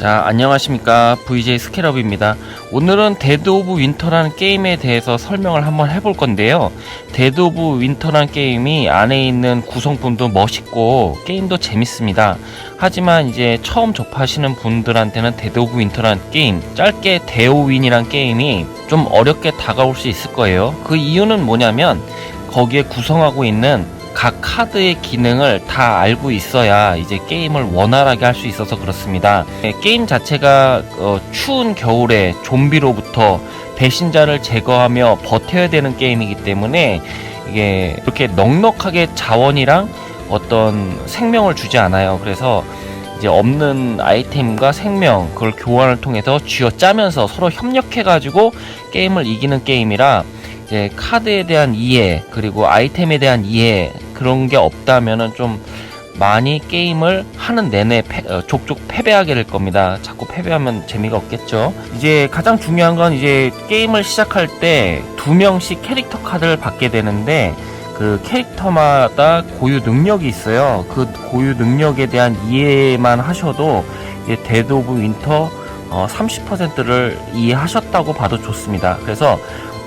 자, 안녕하십니까. VJ 스케럽입니다. 오늘은 데드 오브 윈터라는 게임에 대해서 설명을 한번 해볼 건데요. 데드 오브 윈터라는 게임이 안에 있는 구성품도 멋있고 게임도 재밌습니다. 하지만 이제 처음 접하시는 분들한테는 데드 오브 윈터라는 게임, 짧게 데오윈이란 게임이 좀 어렵게 다가올 수 있을 거예요. 그 이유는 뭐냐면 거기에 구성하고 있는 각 카드의 기능을 다 알고 있어야 이제 게임을 원활하게 할 수 있어서 그렇습니다. 네, 게임 자체가 어, 추운 겨울에 좀비로부터 배신자를 제거하며 버텨야 되는 게임이기 때문에 이게 이렇게 넉넉하게 자원이랑 어떤 생명을 주지 않아요. 그래서 이제 없는 아이템과 생명 그걸 교환을 통해서 쥐어 짜면서 서로 협력해가지고 게임을 이기는 게임이라 이제 카드에 대한 이해 그리고 아이템에 대한 이해 그런 게 없다면은 좀 많이 게임을 하는 내내 패, 어, 족족 패배하게 될 겁니다. 자꾸 패배하면 재미가 없겠죠. 이제 가장 중요한 건 이제 게임을 시작할 때 두 명씩 캐릭터 카드를 받게 되는데 그 캐릭터마다 고유 능력이 있어요. 그 고유 능력에 대한 이해만 하셔도 데드 오브 윈터 어, 30%를 이해하셨다고 봐도 좋습니다. 그래서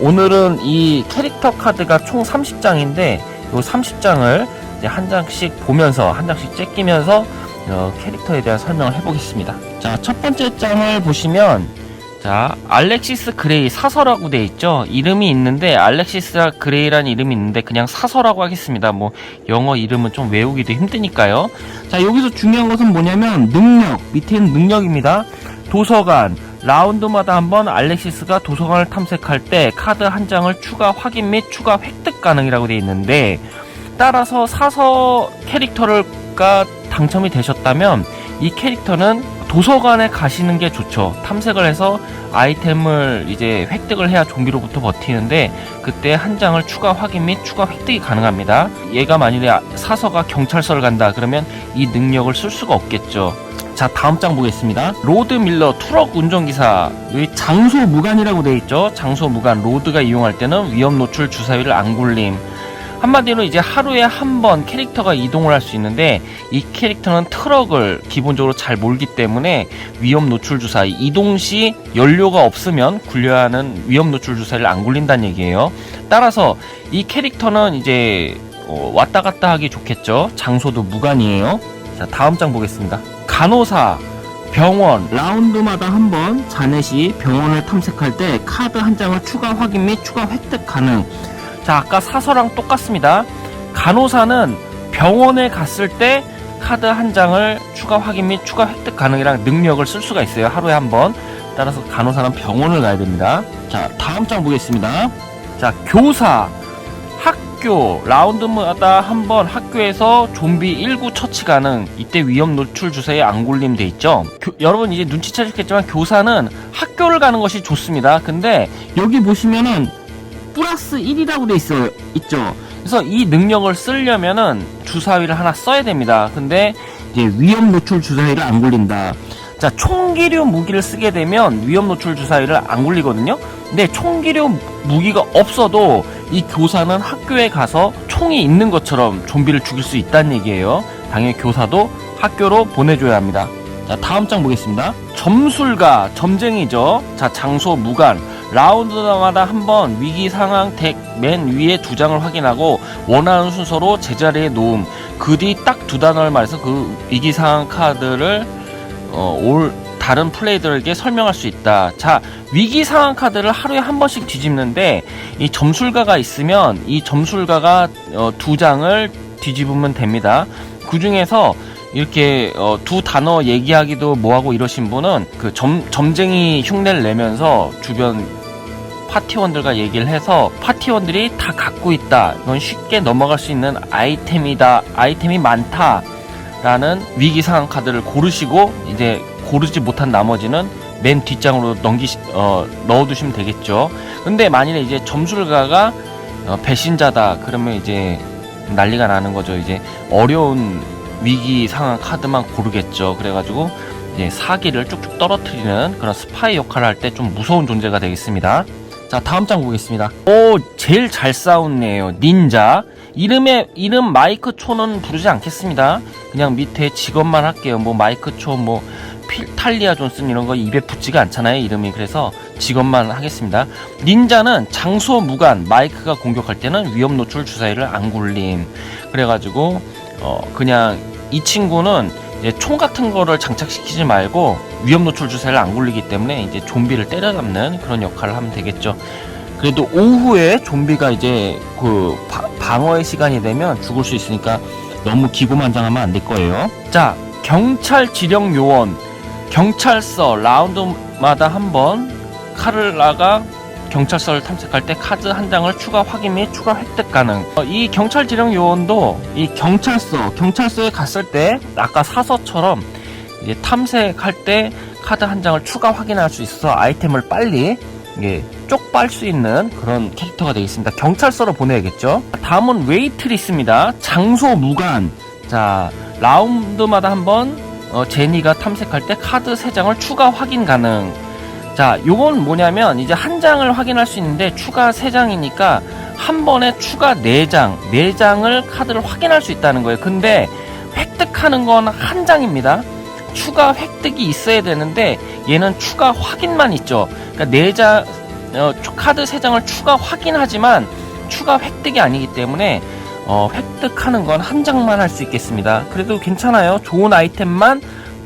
오늘은 이 캐릭터 카드가 총 30장인데 이 30장을 한 장씩 보면서 한 장씩 째끼면서 어, 캐릭터에 대한 설명을 해보겠습니다. 자, 첫 번째 장을 보시면 자, 알렉시스 그레이 사서라고 돼 있죠. 이름이 있는데 알렉시스 그레이라는 이름이 있는데 그냥 사서라고 하겠습니다. 뭐 영어 이름은 좀 외우기도 힘드니까요. 자, 여기서 중요한 것은 뭐냐면 능력 밑에는 능력입니다. 도서관 라운드마다 한번 알렉시스가 도서관을 탐색할 때 카드 한 장을 추가 확인 및 추가 획득 가능이라고 되어 있는데 따라서 사서 캐릭터가 당첨이 되셨다면 이 캐릭터는 도서관에 가시는 게 좋죠. 탐색을 해서 아이템을 이제 획득을 해야 좀비로부터 버티는데 그때 한 장을 추가 확인 및 추가 획득이 가능합니다. 얘가 만일에 사서가 경찰서를 간다 그러면 이 능력을 쓸 수가 없겠죠. 자 다음 장 보겠습니다. 로드 밀러 트럭 운전기사 장소 무관이라고 되어 있죠. 장소 무관 로드가 이용할 때는 위험 노출 주사위를 안 굴림. 한마디로 이제 하루에 한 번 캐릭터가 이동을 할 수 있는데 이 캐릭터는 트럭을 기본적으로 잘 몰기 때문에 위험 노출 주사위 이동 시 연료가 없으면 굴려야 하는 위험 노출 주사위를 안 굴린다는 얘기예요. 따라서 이 캐릭터는 이제 어, 왔다 갔다 하기 좋겠죠. 장소도 무관이에요. 자 다음 장 보겠습니다 간호사, 병원, 라운드마다 한 번 자넷이 병원을 탐색할 때 카드 한 장을 추가 확인 및 추가 획득 가능. 자, 아까 사서랑 똑같습니다. 간호사는 병원에 갔을 때 카드 한 장을 추가 확인 및 추가 획득 가능이랑 능력을 쓸 수가 있어요. 하루에 한 번. 따라서 간호사는 병원을 가야 됩니다. 자, 다음 장 보겠습니다. 자, 교사, 학교 라운드마다 한 번 학교에서 좀비 1구 처치 가능. 이때 위험 노출 주사에 안 굴림 돼 있죠? 교- 여러분 이제 눈치채셨겠지만 교사는 학교를 가는 것이 좋습니다. 근데 여기 보시면은 플러스 1이라고 돼 있어요. 있죠? 그래서 이 능력을 쓰려면은 주사위를 하나 써야 됩니다. 근데 이제 위험 노출 주사위를 안 굴린다. 자 총기류 무기를 쓰게 되면 위험 노출 주사위를 안 굴리거든요. 근데 총기류 무기가 없어도 이 교사는 학교에 가서 총이 있는 것처럼 좀비를 죽일 수 있다는 얘기예요. 당연히 교사도 학교로 보내줘야 합니다. 자, 다음 장 보겠습니다. 점술가, 점쟁이죠. 자, 장소 무관. 라운드마다 한번 위기 상황 덱 맨 위에 두 장을 확인하고 원하는 순서로 제자리에 놓음. 그 뒤 딱 두 단어를 말해서 그 위기 상황 카드를 어, 올 다른 플레이들에게 설명할 수 있다. 자, 위기 상황 카드를 하루에 한 번씩 뒤집는데 이 점술가가 있으면 이 점술가가 어, 두 장을 뒤집으면 됩니다. 그 중에서 이렇게 어, 두 단어 얘기하기도 뭐하고 이러신 분은 그 점, 점쟁이 흉내를 내면서 주변 파티원들과 얘기를 해서 파티원들이 다 갖고 있다. 이건 쉽게 넘어갈 수 있는 아이템이다. 아이템이 많다. 라는 위기 상황 카드를 고르시고 이제 고르지 못한 나머지는 맨 뒷장으로 넘기시 어, 넣어두시면 되겠죠. 근데 만일에 이제 점술가가 어, 배신자다 그러면 이제 난리가 나는 거죠. 이제 어려운 위기 상황 카드만 고르겠죠. 그래가지고 이제 사기를 쭉쭉 떨어뜨리는 그런 스파이 역할을 할 때 좀 무서운 존재가 되겠습니다. 자 다음 장 보겠습니다. 오 제일 잘 싸웠네요. 닌자. 이름에 이름 마이크 초는 부르지 않겠습니다. 그냥 밑에 직업만 할게요. 뭐 마이크 초, 뭐 필, 탈리아 존슨 이런 거 입에 붙지가 않잖아요 이름이. 그래서 직업만 하겠습니다. 닌자는 장소 무관 마이크가 공격할 때는 위험 노출 주사위를 안 굴림. 그래가지고 어 그냥 이 친구는 총 같은 거를 장착시키지 말고 위험 노출 주사위를 안 굴리기 때문에 이제 좀비를 때려잡는 그런 역할을 하면 되겠죠. 그래도 오후에 좀비가 이제 그 바- 방어의 시간이 되면 죽을 수 있으니까 너무 기고만장하면 안 될 거예요. 자, 경찰 지령 요원, 경찰서 라운드마다 한번 카를라가 경찰서를 탐색할 때 카드 한 장을 추가 확인 및 추가 획득 가능. 어, 이 경찰 지령 요원도 이 경찰서, 경찰서에 갔을 때 아까 사서처럼 탐색할 때 카드 한 장을 추가 확인할 수 있어서 아이템을 빨리 이게 쪽빨 수 있는 그런 캐릭터가 되겠습니다. 경찰서로 보내야겠죠. 다음은 웨이트리스입니다. 장소 무관. 자, 라운드마다 한번 어, 제니가 탐색할 때 카드 3장을 추가 확인 가능. 자, 요건 뭐냐면 이제 한 장을 확인할 수 있는데 추가 3장이니까 한 번에 추가 4장, 4장을 카드를 확인할 수 있다는 거예요. 근데 획득하는 건 한 장입니다. 추가 획득이 있어야 되는데 얘는 추가 확인만 있죠. 그러니까 4장 어, 추- 카드 3장을 추가 확인하지만 추가 획득이 아니기 때문에 어, 획득하는 건 한 장만 할 수 있겠습니다. 그래도 괜찮아요. 좋은 아이템만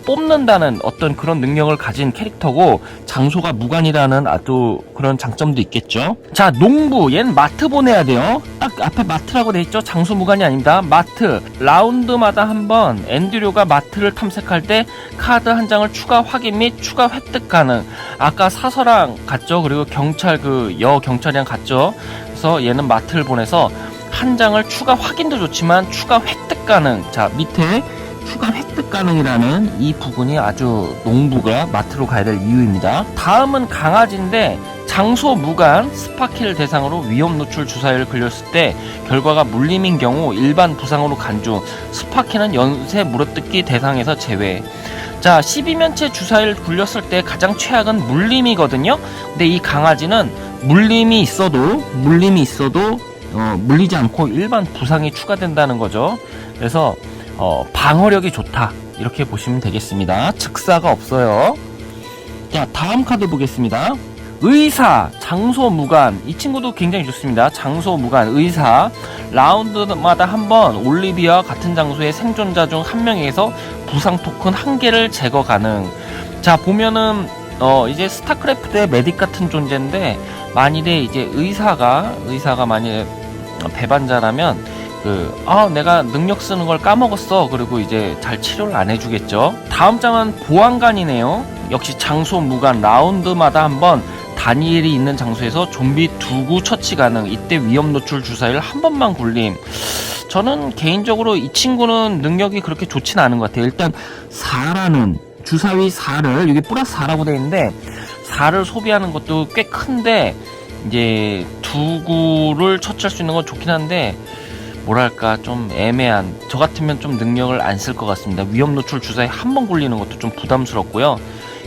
뽑는다는 어떤 그런 능력을 가진 캐릭터고 장소가 무관이라는 아주 그런 장점도 있겠죠. 자, 농부 얘는 마트 보내야 돼요. 딱 앞에 마트라고 돼 있죠. 장소 무관이 아닙니다. 마트 라운드마다 한번 앤드류가 마트를 탐색할 때 카드 한 장을 추가 확인 및 추가 획득 가능. 아까 사서랑 같죠. 그리고 경찰 그 여 경찰이랑 같죠. 그래서 얘는 마트를 보내서 한 장을 추가 확인도 좋지만 추가 획득 가능. 자 밑에 추가 획득 가능이라는 이 부분이 아주 농부가 마트로 가야 될 이유입니다. 다음은 강아지인데 장소 무관 스파킬 대상으로 위험 노출 주사위를 걸렸을 때 결과가 물림인 경우 일반 부상으로 간주 스파키는 연쇄 물어뜯기 대상에서 제외 자 12면체 주사위를 굴렸을 때 가장 최악은 물림이거든요 근데 이 강아지는 물림이 있어도 물림이 있어도 어, 물리지 않고 일반 부상이 추가된다는 거죠. 그래서 어, 방어력이 좋다. 이렇게 보시면 되겠습니다. 즉사가 없어요. 자 다음 카드 보겠습니다. 의사 장소 무관. 이 친구도 굉장히 좋습니다. 장소 무관 의사. 라운드마다 한 번 올리비아와 같은 장소의 생존자 중 한 명에게서 부상 토큰 한 개를 제거 가능. 자 보면은 어 이제 스타크래프트의 메딕 같은 존재인데 만일에 이제 의사가 의사가 만약에 배반자라면 그, 아, 내가 능력 쓰는 걸 까먹었어. 그리고 이제 잘 치료를 안 해주겠죠. 다음 장은 보안관이네요. 역시 장소 무관 라운드마다 한번 다니엘이 있는 장소에서 좀비 두구 처치 가능. 이때 위험 노출 주사위를 한 번만 굴림. 저는 개인적으로 이 친구는 능력이 그렇게 좋지는 않은 것 같아요. 일단 4라는 주사위 4를 여기 플러스 4라고 되어 있는데 4를 소비하는 것도 꽤 큰데 이제 두구를 처치할 수 있는 건 좋긴 한데 뭐랄까 좀 애매한 저 같으면 좀 능력을 안 쓸 것 같습니다. 위험 노출 주사에 한 번 굴리는 것도 좀 부담스럽고요.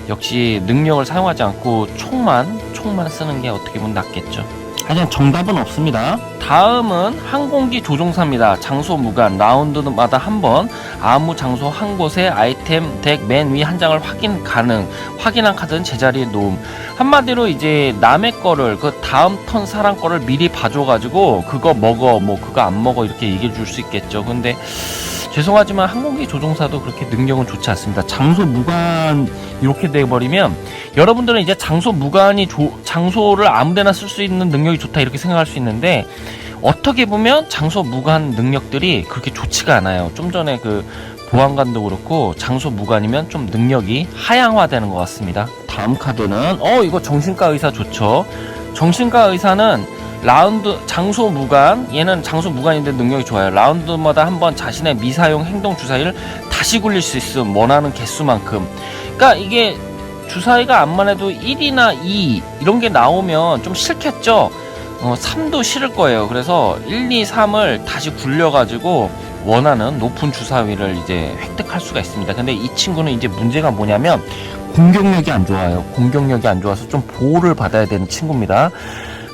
역시 능력을 사용하지 않고 총만 총만 쓰는 게 어떻게 보면 낫겠죠 하지만 정답은 없습니다. 다음은 항공기 조종사입니다. 장소 무관 라운드마다 한 번 아무 장소 한 곳에 아이템 덱 맨 위 한 장을 확인 가능. 확인한 카드는 제자리에 놓음. 한마디로 이제 남의 거를 그 다음 턴 사람 거를 미리 봐줘가지고 그거 먹어 뭐 그거 안 먹어 이렇게 얘기해 줄 수 있겠죠. 근데 죄송하지만 항공기 조종사도 그렇게 능력은 좋지 않습니다 장소 무관 이렇게 돼버리면 여러분들은 이제 장소 무관이 조- 장소를 아무데나 쓸 수 있는 능력이 좋다 이렇게 생각할 수 있는데 어떻게 보면 장소 무관 능력들이 그렇게 좋지가 않아요 좀 전에 그 보안관도 그렇고 장소 무관이면 좀 능력이 하향화되는 것 같습니다. 다음 카드는 어 이거 정신과 의사 좋죠. 정신과 의사는 라운드 장소 무관 얘는 장소 무관인데 능력이 좋아요. 라운드마다 한번 자신의 미사용 행동 주사위를 다시 굴릴 수 있음 원하는 개수만큼. 그러니까 이게 주사위가 암만 해도 1이나 2 이런 게 나오면 좀 싫겠죠. 어, 3도 싫을 거예요. 그래서 1, 2, 3을 다시 굴려가지고 원하는 높은 주사위를 이제 획득할 수가 있습니다. 근데 이 친구는 이제 문제가 뭐냐면 공격력이 안 좋아요. 공격력이 안 좋아서 좀 보호를 받아야 되는 친구입니다.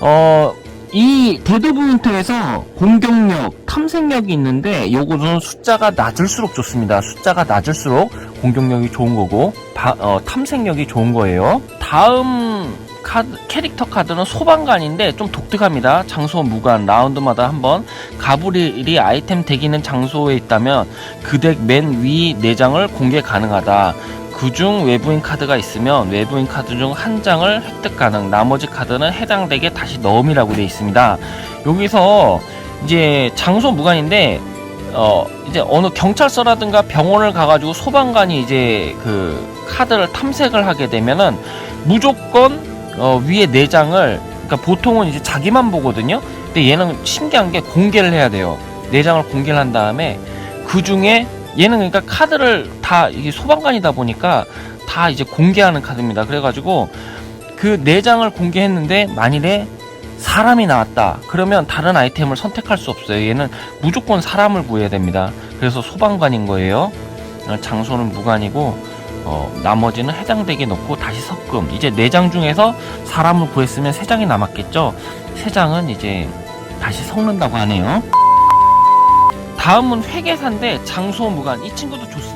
어, 이 데드부인트에서 공격력, 탐색력이 있는데 요거는 숫자가 낮을수록 좋습니다. 숫자가 낮을수록 공격력이 좋은 거고 바- 어, 탐색력이 좋은 거예요. 다음 카드, 캐릭터 카드는 소방관인데 좀 독특합니다. 장소 무관 라운드마다 한번 가브리엘이 아이템 덱 있는 장소에 있다면 그 덱 맨위 4장을 공개 가능하다. 그중 외부인 카드가 있으면 외부인 카드 중 한 장을 획득 가능. 나머지 카드는 해당 덱에 다시 넣음이라고 되어 있습니다. 여기서 이제 장소 무관인데 어 이제 어느 경찰서라든가 병원을 가가지고 소방관이 이제 그 카드를 탐색을 하게 되면은 무조건 어 위에 네 장을 그러니까 보통은 이제 자기만 보거든요. 근데 얘는 신기한 게 공개를 해야 돼요. 네 장을 공개를 한 다음에 그 중에 얘는 그러니까 카드를 다 이게 소방관이다 보니까 다 이제 공개하는 카드입니다. 그래가지고 그네 장을 공개했는데 만일에 사람이 나왔다. 그러면 다른 아이템을 선택할 수 없어요. 얘는 무조건 사람을 구해야 됩니다. 그래서 소방관인 거예요. 어, 장소는 무관이고 어, 나머지는 해당 덱에 넣고 다시 섞음. 이제 네장 중에서 사람을 구했으면 세 장이 남았겠죠. 세 장은 이제 다시 섞는다고 하네요. 다음은 회계사인데 장소 무관. 이 친구도 좋습니다.